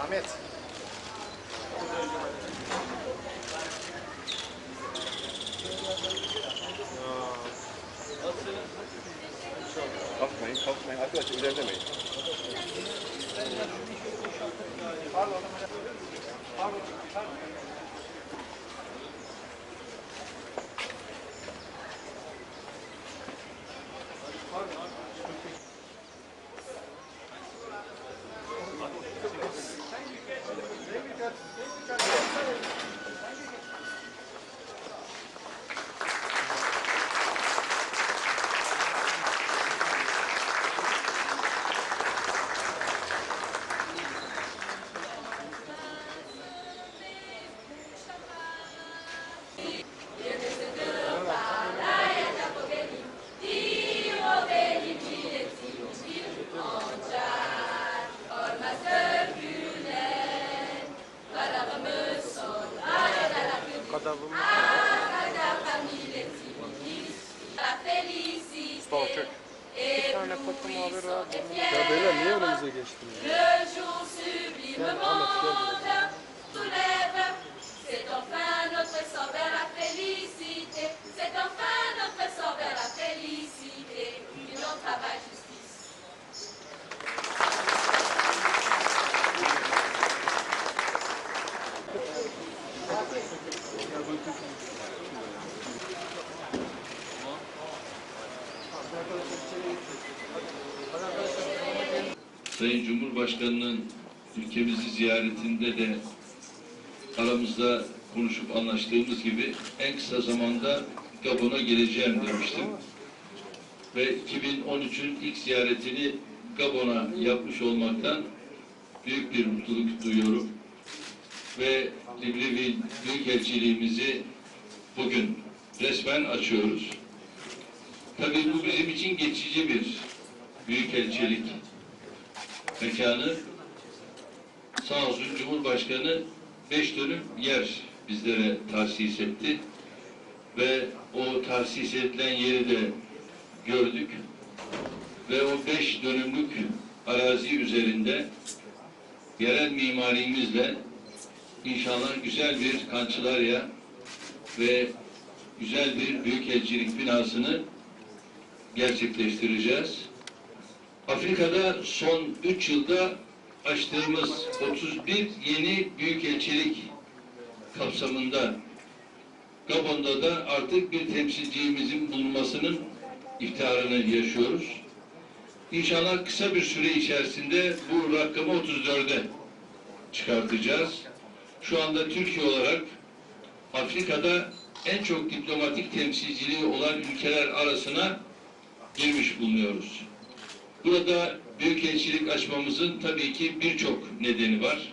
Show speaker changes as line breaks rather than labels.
Ahmet.
Kalkmayın, kalkmayın. Arkadaşlar ilerlemeyin.
Mustafa çök. Bir tane muhabiri var.
Ya beyler niye önümüze geçtiniz?
Sayın Cumhurbaşkanı'nın ülkemizi ziyaretinde de aramızda konuşup anlaştığımız gibi en kısa zamanda Gabon'a geleceğim demiştim. Ve 2013'ün ilk ziyaretini Gabon'a yapmış olmaktan büyük bir mutluluk duyuyorum. Ve Libreville Büyükelçiliğimizi bugün resmen açıyoruz. Tabii bu bizim için geçici bir büyükelçilik mekanı sağ olsun Cumhurbaşkanı beş dönüm yer bizlere tahsis etti. Ve o tahsis edilen yeri de gördük. Ve o beş dönümlük arazi üzerinde yerel mimarimizle inşallah güzel bir Kançılarya ve güzel bir büyükelçilik binasını gerçekleştireceğiz. Afrika'da son 3 yılda açtığımız 31 yeni büyükelçilik kapsamında Gabon'da da artık bir temsilcimizin bulunmasının iftiharını yaşıyoruz. İnşallah kısa bir süre içerisinde bu rakamı 34'e çıkartacağız. Şu anda Türkiye olarak Afrika'da en çok diplomatik temsilciliği olan ülkeler arasına girmiş bulunuyoruz. Burada büyükelçilik açmamızın tabii ki birçok nedeni var.